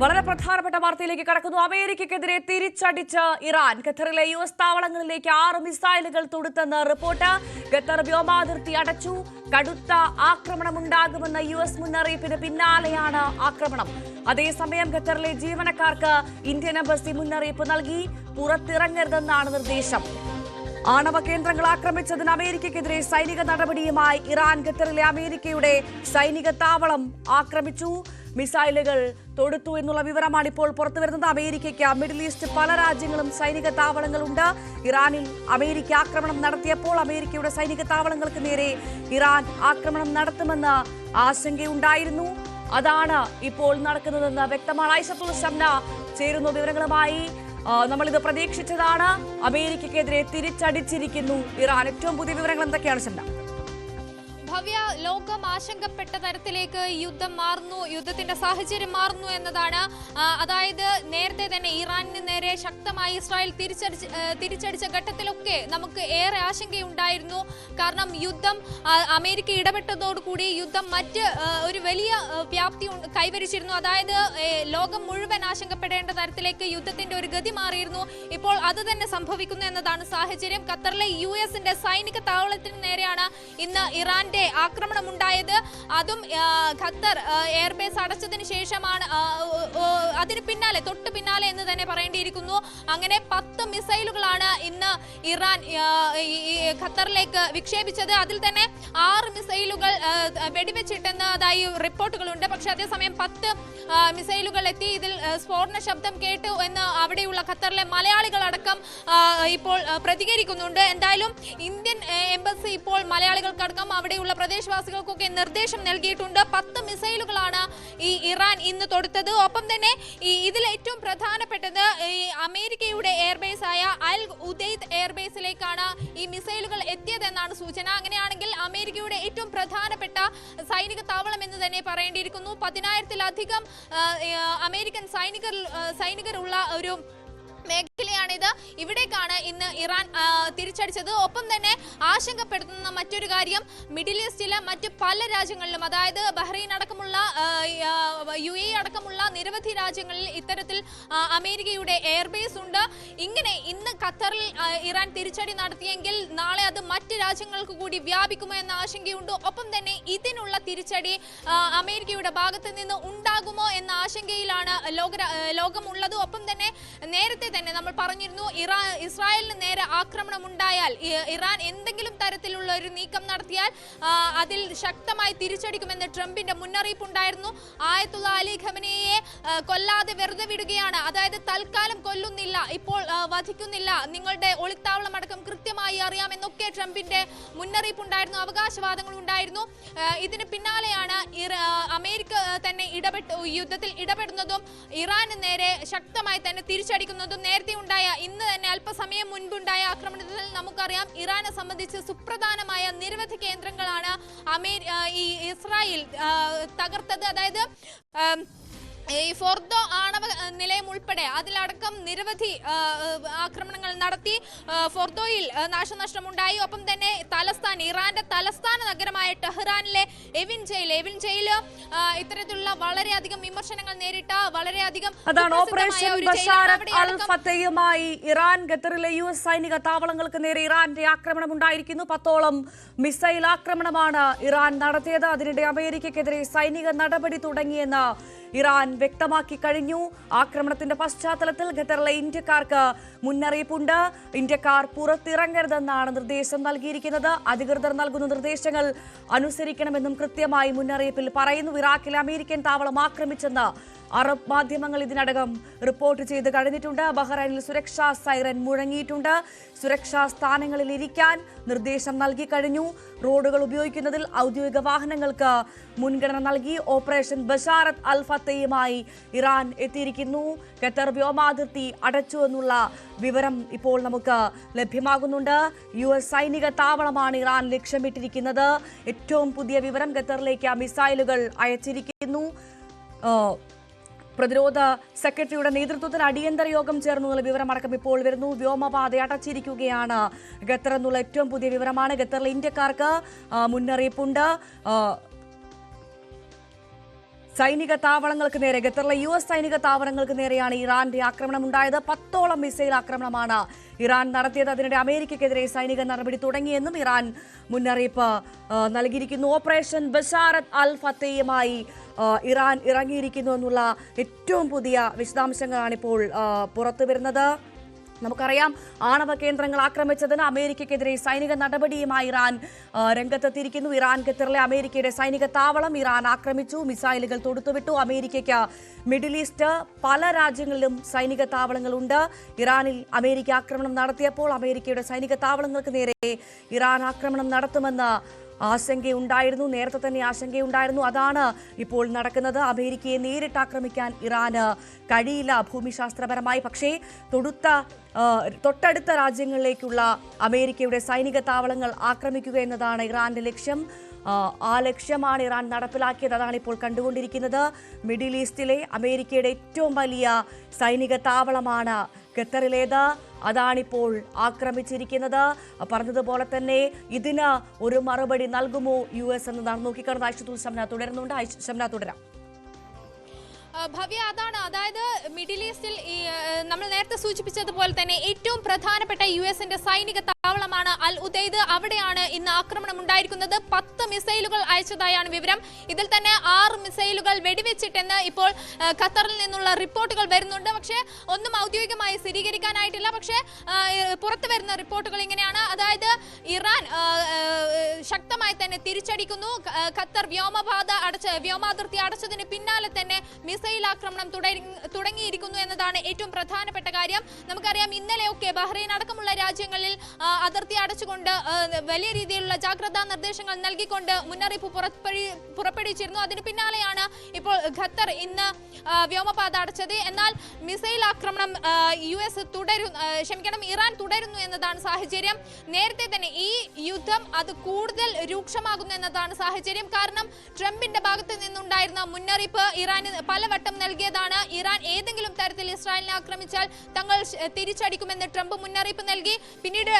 വളരെ പ്രധാനപ്പെട്ട വാർത്തയിലേക്ക് കടക്കുന്നു. അമേരിക്കക്കെതിരെ തിരിച്ചടിച്ച ഇറാൻ. ഖത്തറിലെ യു എസ് താവളങ്ങളിലേക്ക് ആറ് മിസൈലുകൾ തൊടുത്തെന്ന് റിപ്പോർട്ട്. ഖത്തർ വ്യോമാതിർത്തി അടച്ചു. കടുത്ത ആക്രമണമുണ്ടാകുമെന്ന യു എസ് മുന്നറിയിപ്പിന് പിന്നാലെയാണ് ആക്രമണം. അതേസമയം ഖത്തറിലെ ജീവനക്കാർക്ക് ഇന്ത്യൻ എംബസി മുന്നറിയിപ്പ് നൽകി. പുറത്തിറങ്ങരുതെന്നാണ് നിർദ്ദേശം. ആണവ കേന്ദ്രങ്ങൾ ആക്രമിച്ചതിന് അമേരിക്കയ്ക്കെതിരെ സൈനിക നടപടിയുമായി ഇറാൻ ഖത്തറിലെ അമേരിക്കയുടെ സൈനിക താവളം ആക്രമിച്ചു. മിസൈലുകൾ തൊടുത്തു എന്നുള്ള വിവരമാണ് ഇപ്പോൾ പുറത്തുവരുന്നത് അമേരിക്കയ്ക്ക് മിഡിൽ ഈസ്റ്റ് പല രാജ്യങ്ങളും സൈനിക താവളങ്ങളുണ്ട്. ഇറാനിൽ അമേരിക്ക ആക്രമണം നടത്തിയപ്പോൾ അമേരിക്കയുടെ സൈനിക താവളങ്ങൾക്ക് നേരെ ഇറാൻ ആക്രമണം നടത്തുമെന്ന് ആശങ്കയുണ്ടായിരുന്നു. അതാണ് ഇപ്പോൾ നടക്കുന്നതെന്ന് വ്യക്തമാണ്. ഐസത്തുൽ ഷംന ചേരുന്നു വിവരങ്ങളുമായി. നമ്മളിത് പ്രതീക്ഷിച്ചതാണ്. അമേരിക്കക്കെതിരെ തിരിച്ചടിച്ചിരിക്കുന്നു ഇറാൻ. ഏറ്റവും പുതിയ വിവരങ്ങൾ എന്തൊക്കെയാണ് ഷംന ഭവ്യ ലോകം ആശങ്കപ്പെട്ട തരത്തിലേക്ക് യുദ്ധം മാറുന്നു യുദ്ധത്തിന്റെ സാഹചര്യം മാറുന്നു എന്നതാണ്. അതായത് നേരത്തെ തന്നെ ഇറാനിന് നേരെ ശക്തമായി ഇസ്രായേൽ തിരിച്ചടിച്ച് തിരിച്ചടിച്ച ഘട്ടത്തിലൊക്കെ നമുക്ക് ഏറെ ആശങ്കയുണ്ടായിരുന്നു. കാരണം യുദ്ധം അമേരിക്ക ഇടപെട്ടതോടുകൂടി യുദ്ധം മറ്റ് ഒരു വലിയ വ്യാപ്തി കൈവരിച്ചിരുന്നു. അതായത് ലോകം മുഴുവൻ ആശങ്കപ്പെടേണ്ട തരത്തിലേക്ക് യുദ്ധത്തിന്റെ ഒരു ഗതി മാറിയിരുന്നു. ഇപ്പോൾ അത് തന്നെ സംഭവിക്കുന്നു എന്നതാണ് സാഹചര്യം. ഖത്തറിലെ യു എസിന്റെ സൈനിക താവളത്തിന് നേരെയാണ് ഇന്ന് ഇറാന്റെ ആക്രമണം ഉണ്ടായത് അതും ഖത്തർ എയർബേസ് അടച്ചതിന് ശേഷമാണ് അതിന് പിന്നാലെ തൊട്ട് പിന്നാലെ എന്ന് തന്നെ പറയേണ്ടിയിരിക്കുന്നു. അങ്ങനെ പത്ത് മിസൈലുകളാണ് ഇന്ന് ഇറാൻ ഖത്തറിലേക്ക് വിക്ഷേപിച്ചത്. അതിൽ തന്നെ ആറ് മിസൈലുകൾ വെടിവെച്ചിട്ടെന്നതായി റിപ്പോർട്ടുകളുണ്ട്. പക്ഷെ അതേസമയം പത്ത് മിസൈലുകൾ എത്തി. ഇതിൽ സ്ഫോടന ശബ്ദം കേട്ടു എന്ന് അവിടെയുള്ള ഖത്തറിലെ മലയാളികളടക്കം ഇപ്പോൾ പ്രതികരിക്കുന്നുണ്ട്. എന്തായാലും ഇന്ത്യൻ എംബസി ഇപ്പോൾ മലയാളികൾക്കടക്കം അവിടെയുള്ള പ്രദേശവാസികൾക്കൊക്കെ നിർദ്ദേശം നൽകിയിട്ടുണ്ട്. പത്ത് മിസൈലുകളാണ് ഈ ഇറാൻ ഇന്ന് തൊടുത്തത്. ഒപ്പം തന്നെ ഈ ഇതിൽ ഏറ്റവും പ്രധാനപ്പെട്ടത് ഈ അമേരിക്കയുടെ എയർബേസ് ആയ അൽ ഉദൈദ് എയർബേസിലേക്കാണ് ഈ മിസൈലുകൾ എത്തിയതെന്നാണ് സൂചന. അങ്ങനെയാണെങ്കിൽ അമേരിക്കയുടെ ഏറ്റവും പ്രധാനപ്പെട്ട സൈനിക താവളം എന്ന് തന്നെ പറയേണ്ടിയിരിക്കുന്നു. പതിനായിരത്തിലധികം അമേരിക്കൻ സൈനികർ സൈനികരുള്ള ഒരു മേഖലയാണിത്. ഇവിടേക്കാണ് ഇന്ന് ഇറാൻ തിരിച്ചടിച്ചത്. ഒപ്പം തന്നെ ആശങ്കപ്പെടുത്തുന്ന മറ്റൊരു കാര്യം മിഡിൽ ഈസ്റ്റിലെ മറ്റ് പല രാജ്യങ്ങളിലും അതായത് ബഹ്റൈൻ അടക്കമുള്ള യു എ അടക്കമുള്ള നിരവധി രാജ്യങ്ങളിൽ ഇത്തരത്തിൽ അമേരിക്കയുടെ എയർബേസ് ഉണ്ട്. ഇങ്ങനെ ഇന്ന് ഖത്തറിൽ ഇറാൻ തിരിച്ചടി നടത്തിയെങ്കിൽ നാളെ അത് മറ്റ് രാജ്യങ്ങൾക്ക് കൂടി വ്യാപിക്കുമോ എന്ന ആശങ്കയുണ്ട്. ഒപ്പം തന്നെ ഇതിനുള്ള തിരിച്ചടി അമേരിക്കയുടെ ഭാഗത്ത് നിന്ന് ഉണ്ടാകുമോ എന്ന ആശങ്കയിലാണ് ലോക ലോകമുള്ളത്. ഒപ്പം തന്നെ നേരത്തെ തന്നെ നമ്മൾ പറഞ്ഞിരുന്നു ഇറാ ഇസ്രായേലിന് നേരെ ആക്രമണം ഉണ്ടായാൽ ഇറാൻ എന്തെങ്കിലും തരത്തിലുള്ള ഒരു നീക്കം നടത്തിയാൽ അതിൽ ശക്തമായി തിരിച്ചടിക്കുമെന്ന് ട്രംപിന്റെ മുന്നറിയിപ്പ് ഉണ്ടായിരുന്നു. ആയത്തുള്ള അലി ഖമനയെ കൊല്ലാതെ വെറുതെ വിടുകയാണ്. അതായത് തൽക്കാലം കൊല്ലുന്നില്ല. ഇപ്പോൾ വധിക്കുന്നില്ല. നിങ്ങളുടെ ഒളിത്താവളം അടക്കം കൃത്യമായി അറിയാമെന്നൊക്കെ ട്രംപിന്റെ മുന്നറിയിപ്പ് ഉണ്ടായിരുന്നു അവകാശവാദങ്ങൾ ഉണ്ടായിരുന്നു. ഇതിന് പിന്നാലെയാണ് അമേരിക്ക തന്നെ ഇടപെട്ട് യുദ്ധത്തിൽ ഇടപെടുന്നതും ഇറാന് നേരെ ശക്തമായി തന്നെ തിരിച്ചടിക്കുന്നതും നേരത്തെ ഉണ്ടായ ഇന്ന് തന്നെ അല്പസമയം മുൻപുണ്ടായ ആക്രമണത്തിൽ നമുക്കറിയാം ഇറാനെ സംബന്ധിച്ച് സുപ്രധാനമായ നിരവധി കേന്ദ്രങ്ങളാണ് അമേരി ഈ ഇസ്രായേൽ തകർത്തത്. അതായത് ഈ ഫോർദോ ആണവ നിലയം ഉൾപ്പെടെ അതിലടക്കം നിരവധി ആക്രമണങ്ങൾ നടത്തി. ഫോർദോയിൽ നാശനഷ്ടമുണ്ടായി. ഒപ്പം തന്നെ തലസ്ഥാൻ ഇറാന്റെ തലസ്ഥാന നഗരമായ ടെഹ്റാനിലെ എവിൻ ജയിൽ എവിൻ ജയിൽ ഇത്തരത്തിലുള്ള വളരെയധികം വിമർശനങ്ങൾ നേരിട്ട വളരെയധികം അതാണ് ഓപ്പറേഷൻ അൽ ഫത്തയുമായി ഇറാൻ ഖത്തറിലെ യു എസ് സൈനിക താവളങ്ങൾക്ക് നേരെ ഇറാന്റെ ആക്രമണം ഉണ്ടായിരിക്കുന്നു പത്തോളം മിസൈൽ ആക്രമണമാണ് ഇറാൻ നടത്തിയത്. അതിനിടെ അമേരിക്കക്കെതിരെ സൈനിക നടപടി തുടങ്ങിയെന്ന് ഇറാൻ വ്യക്തമാക്കി കഴിഞ്ഞു. ആക്രമണത്തിന്റെ പശ്ചാത്തലത്തിൽ ഖത്തറിലെ ഇന്ത്യക്കാർക്ക് മുന്നറിയിപ്പുണ്ട്. ഇന്ത്യക്കാർ പുറത്തിറങ്ങരുതെന്നാണ് നിർദ്ദേശം നൽകിയിരിക്കുന്നത്. അധികൃതർ നൽകുന്ന നിർദ്ദേശങ്ങൾ അനുസരിക്കണമെന്നും കൃത്യമായി മുന്നറിയിപ്പിൽ പറയുന്നു. ഇറാഖിലെ അമേരിക്കൻ താവളം ആക്രമിച്ചെന്ന് അറബ് മാധ്യമങ്ങൾ ഇതിനകം റിപ്പോർട്ട് ചെയ്ത് കഴിഞ്ഞിട്ടുണ്ട്. ബഹ്റൈനിൽ സുരക്ഷാ സൈറൻ മുഴങ്ങിയിട്ടുണ്ട്. സുരക്ഷാ സ്ഥാനങ്ങളിൽ ഇരിക്കാൻ നിർദ്ദേശം നൽകി കഴിഞ്ഞു. റോഡുകൾ ഉപയോഗിക്കുന്നതിൽ ഔദ്യോഗിക വാഹനങ്ങൾക്ക് മുൻഗണന നൽകി. ഓപ്പറേഷൻ ബഷാറത്ത് അൽ ഫത്തയുമായി ഇറാൻ എത്തിയിരിക്കുന്നു. ഖത്തർ വ്യോമാതിർത്തി അടച്ചു എന്നുള്ള വിവരം ഇപ്പോൾ നമുക്ക് ലഭ്യമാകുന്നുണ്ട്. യു എസ് സൈനിക താവളമാണ് ഇറാൻ ലക്ഷ്യമിട്ടിരിക്കുന്നത്. ഏറ്റവും പുതിയ വിവരം ഖത്തറിലേക്ക് മിസൈലുകൾ അയച്ചിരിക്കുന്നു. പ്രതിരോധ സെക്രട്ടറിയുടെ നേതൃത്വത്തിൽ അടിയന്തര യോഗം ചേർന്നുള്ള വിവരമടക്കം ഇപ്പോൾ വരുന്നു. വ്യോമപാത അടച്ചിരിക്കുകയാണ് ഖത്തർ എന്നുള്ള ഏറ്റവും പുതിയ വിവരമാണ് ഖത്തറിലെ ഇന്ത്യക്കാർക്ക്. മുന്നറിയിപ്പുണ്ട്. സൈനിക താവളങ്ങൾക്ക് നേരെ ഖത്തറിലെ യു എസ് സൈനിക താവളങ്ങൾക്ക് നേരെയാണ് ഇറാന്റെ ആക്രമണം ഉണ്ടായത് പത്തോളം മിസൈൽ ആക്രമണമാണ് ഇറാൻ നടത്തിയത്. അതിനിടെ അമേരിക്കയ്ക്കെതിരെ സൈനിക നടപടി തുടങ്ങിയെന്നും ഇറാൻ മുന്നറിയിപ്പ് നൽകിയിരിക്കുന്നു. ഓപ്പറേഷൻ ബസാറത്ത് അൽ ഫത്തേയുമായി ഇറാൻ ഇറങ്ങിയിരിക്കുന്നു എന്നുള്ള ഏറ്റവും പുതിയ വിശദാംശങ്ങളാണ് ഇപ്പോൾ പുറത്തു വരുന്നത് നമുക്കറിയാം ആണവ കേന്ദ്രങ്ങൾ ആക്രമിച്ചതിന് അമേരിക്കയ്ക്കെതിരെ സൈനിക നടപടിയുമായി ഇറാൻ രംഗത്തെത്തിയിരിക്കുന്നു. ഇറാൻ ഖത്തറിലെ അമേരിക്കയുടെ സൈനിക താവളം ഇറാൻ ആക്രമിച്ചു മിസൈലുകൾ തൊടുത്തുവിട്ടു. അമേരിക്കയ്ക്ക് മിഡിൽ ഈസ്റ്റ് പല രാജ്യങ്ങളിലും സൈനിക താവളങ്ങളുണ്ട്. ഇറാനിൽ അമേരിക്ക ആക്രമണം നടത്തിയപ്പോൾ അമേരിക്കയുടെ സൈനിക താവളങ്ങൾക്ക് നേരെ ഇറാൻ ആക്രമണം നടത്തുമെന്ന് ആശങ്കയുണ്ടായിരുന്നു നേരത്തെ തന്നെ ആശങ്കയുണ്ടായിരുന്നു. അതാണ് ഇപ്പോൾ നടക്കുന്നത്. അമേരിക്കയെ നേരിട്ട് ആക്രമിക്കാൻ ഇറാന് കഴിയില്ല ഭൂമിശാസ്ത്രപരമായി. പക്ഷേ തൊടുത്ത തൊട്ടടുത്ത രാജ്യങ്ങളിലേക്കുള്ള അമേരിക്കയുടെ സൈനിക താവളങ്ങൾ ആക്രമിക്കുക എന്നതാണ് ഇറാന്റെ ലക്ഷ്യം. ആ, ലക്ഷ്യമാണ് ഇറാൻ നടപ്പിലാക്കിയത്. അതാണ് ഇപ്പോൾ കണ്ടുകൊണ്ടിരിക്കുന്നത്. മിഡിൽ ഈസ്റ്റിലെ അമേരിക്കയുടെ ഏറ്റവും വലിയ സൈനിക താവളമാണ് ഖത്തറിലേത് അതാണിപ്പോൾ ആക്രമിച്ചിരിക്കുന്നത്. പറഞ്ഞതുപോലെ തന്നെ ഇതിന് ഒരു മറുപടി നൽകുമോ യു എസ് എന്നതാണ് നോക്കിക്കാണുന്നത്. ഐഷത്തുൽ തുടരുന്നുണ്ട്. ഷംന തുടരാം. ഭവ്യ അതാണ്. അതായത് മിഡിൽ ഈസ്റ്റിൽ നമ്മൾ നേരത്തെ സൂചിപ്പിച്ചതുപോലെ തന്നെ ഏറ്റവും പ്രധാനപ്പെട്ട യു എസിന്റെ സൈനിക താവളമാണ് അൽ ഉദൈദ് അവിടെയാണ് ഇന്ന് ആക്രമണം ഉണ്ടായിരിക്കുന്നത് പത്ത് മിസൈലുകൾ അയച്ചതായാണ് വിവരം. ഇതിൽ തന്നെ ആറ് മിസൈലുകൾ വെടിവെച്ചിട്ടെന്ന് ഇപ്പോൾ ഖത്തറിൽ നിന്നുള്ള റിപ്പോർട്ടുകൾ വരുന്നുണ്ട്. പക്ഷേ ഒന്നും ഔദ്യോഗികമായി സ്ഥിരീകരിക്കാനായിട്ടില്ല. പക്ഷേ പുറത്തു വരുന്ന റിപ്പോർട്ടുകൾ ഇങ്ങനെയാണ്. അതായത് ഇറാൻ ശക്തമായി തന്നെ തിരിച്ചടിക്കുന്നു. ഖത്തർ വ്യോമപാത അടച്ച വ്യോമാതിർത്തി അടച്ചതിന് പിന്നാലെ തന്നെ മിസൈൽ ആക്രമണം തുടങ്ങി- തുടങ്ങിയിരിക്കുന്നു എന്നതാണ് ഏറ്റവും പ്രധാനപ്പെട്ട കാര്യം. നമുക്കറിയാം ഇന്നലെയൊക്കെ ബഹ്റൈൻ അടക്കമുള്ള രാജ്യങ്ങളിൽ അതിർത്തി അടച്ചുകൊണ്ട് വലിയ രീതിയിലുള്ള ജാഗ്രതാ നിർദ്ദേശങ്ങൾ നൽകിക്കൊണ്ട് മുന്നറിയിപ്പ് പുറപ്പെടുവി- പുറപ്പെടുവിച്ചിരുന്നു. അതിന് പിന്നാലെയാണ് ഇപ്പോൾ ഖത്തർ ഇന്ന് വ്യോമപാത അടച്ചത്. എന്നാൽ മിസൈൽ ആക്രമണം യു എസ് ക്ഷമിക്കണം ഇറാൻ തുടരുന്നു എന്നതാണ് സാഹചര്യം. നേരത്തെ തന്നെ ഈ യുദ്ധം അത് കൂടുതൽ രൂക്ഷമാകുന്നു എന്നതാണ് സാഹചര്യം. കാരണം ട്രംപിന്റെ ഭാഗത്ത് നിന്നുണ്ടായിരുന്ന മുന്നറിയിപ്പ് ഇറാന് പലവട്ടം നൽകിയതാണ്. ഇറാൻ ഏതെങ്കിലും തരത്തിൽ ഇസ്രായേലിനെ ആക്രമിച്ചാൽ തങ്ങൾ തിരിച്ചടിക്കുമെന്ന് ട്രംപ് മുന്നറിയിപ്പ് നൽകി. പിന്നീട്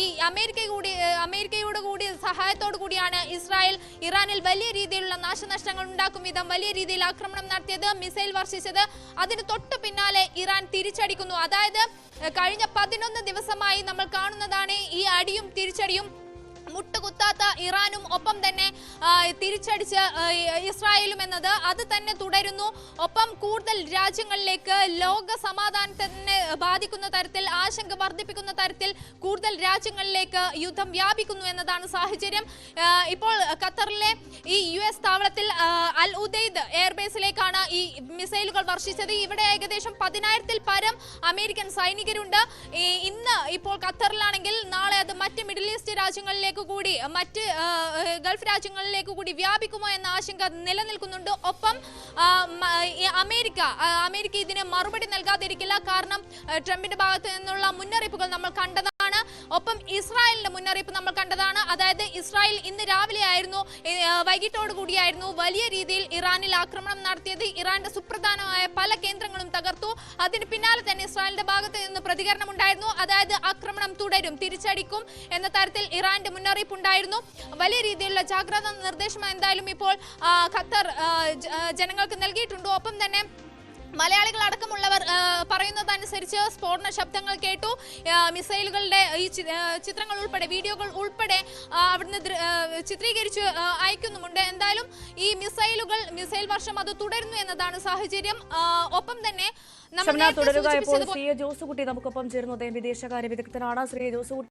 ഈ അമേരിക്ക കൂടി അമേരിക്കയോട് കൂടി സഹായത്തോടു കൂടിയാണ് ഇസ്രായേൽ ഇറാനിൽ വലിയ രീതിയിലുള്ള നാശനഷ്ടങ്ങൾ ഉണ്ടാക്കും വിധം വലിയ രീതിയിൽ ആക്രമണം നടത്തിയത് മിസൈൽ വർഷിച്ചത്. അതിന് തൊട്ടു പിന്നാലെ ഇറാൻ തിരിച്ചടിക്കുന്നു. അതായത് കഴിഞ്ഞ പതിനൊന്ന് ദിവസമായി നമ്മൾ കാണുന്നതാണ് ഈ അടിയും തിരിച്ചടിയും മുട്ടുകുത്താത്ത ഇറാനും ഒപ്പം തന്നെ തിരിച്ചടിച്ച് ഇസ്രായേലും എന്നത് അത് തന്നെ തുടരുന്നു. ഒപ്പം കൂടുതൽ രാജ്യങ്ങളിലേക്ക് ലോക സമാധാനത്തെ തന്നെ ബാധിക്കുന്ന തരത്തിൽ ആശങ്ക വർദ്ധിപ്പിക്കുന്ന തരത്തിൽ കൂടുതൽ രാജ്യങ്ങളിലേക്ക് യുദ്ധം വ്യാപിക്കുന്നു എന്നതാണ് സാഹചര്യം. ഇപ്പോൾ ഖത്തറിലെ ഈ യു എസ് താവളത്തിൽ അൽ ഉദൈദ് എയർബേസിലേക്കാണ് ഈ മിസൈലുകൾ വർഷിച്ചത്. ഇവിടെ ഏകദേശം പതിനായിരത്തിൽ പരം അമേരിക്കൻ സൈനികരുണ്ട്. ഇന്ന് ഇപ്പോൾ ഖത്തറിലാണെങ്കിൽ നാളെ അത് മറ്റ് മിഡിൽ ഈസ്റ്റ് രാജ്യങ്ങളിലേക്ക് കൂടി മറ്റ് ഗൾഫ് രാജ്യങ്ങളിലേക്ക് കൂടി വ്യാപിക്കുമോ എന്ന ആശങ്ക നിലനിൽക്കുന്നുണ്ട്. ഒപ്പം അമേരിക്ക അമേരിക്ക ഇതിന് മറുപടി നൽകാതിരിക്കില്ല. കാരണം ട്രംപിന്റെ ഭാഗത്ത് നിന്നുള്ള മുന്നറിയിപ്പുകൾ നമ്മൾ കണ്ടതാണ്. ഒപ്പം ഇസ്രായേലിന്റെ മുന്നറിയിപ്പ് നമ്മൾ കണ്ടതാണ്. അതായത് ഇസ്രായേൽ ഇന്ന് രാവിലെ ആയിരുന്നു വൈകിട്ടോടു കൂടിയായിരുന്നു വലിയ രീതിയിൽ ഇറാനിൽ ആക്രമണം നടത്തിയത്. ഇറാന്റെ സുപ്രധാനമായ പല കേന്ദ്രങ്ങളും തകർത്തു. അതിന് പിന്നാലെ തന്നെ ഇസ്രായേലിന്റെ ഭാഗത്ത് നിന്ന് പ്രതികരണം ഉണ്ടായിരുന്നു. അതായത് ആക്രമണം തുടരും തിരിച്ചടിക്കും എന്ന തരത്തിൽ ഇറാന്റെ മുന്നറിയിപ്പ് ഉണ്ടായിരുന്നു. വലിയ രീതിയിലുള്ള ജാഗ്രതാ നിർദ്ദേശം എന്തായാലും ഇപ്പോൾ ഖത്തർ ജനങ്ങൾക്ക് നൽകിയിട്ടുണ്ട്. ഒപ്പം തന്നെ മലയാളികൾ അടക്കമുള്ളവർ പറയുന്നതനുസരിച്ച് സ്ഫോടന ശബ്ദങ്ങൾ കേട്ടു. മിസൈലുകളുടെ ഈ ചിത്രങ്ങൾ ഉൾപ്പെടെ വീഡിയോകൾ ഉൾപ്പെടെ അവിടുന്ന് ചിത്രീകരിച്ച് അയക്കുന്നുമുണ്ട്. എന്തായാലും ഈ മിസൈലുകൾ മിസൈൽ വർഷം അത് തുടരുന്നു എന്നതാണ് സാഹചര്യം. ഒപ്പം തന്നെ തുടരുക ഇപ്പോൾ. ശ്രീ ജോസുകുട്ടി നമുക്കൊപ്പം ചേരുന്നു. അദ്ദേഹം വിദേശകാര്യ വിദഗ്ധനാണ്. ശ്രീ. ജോസുകുട്ടി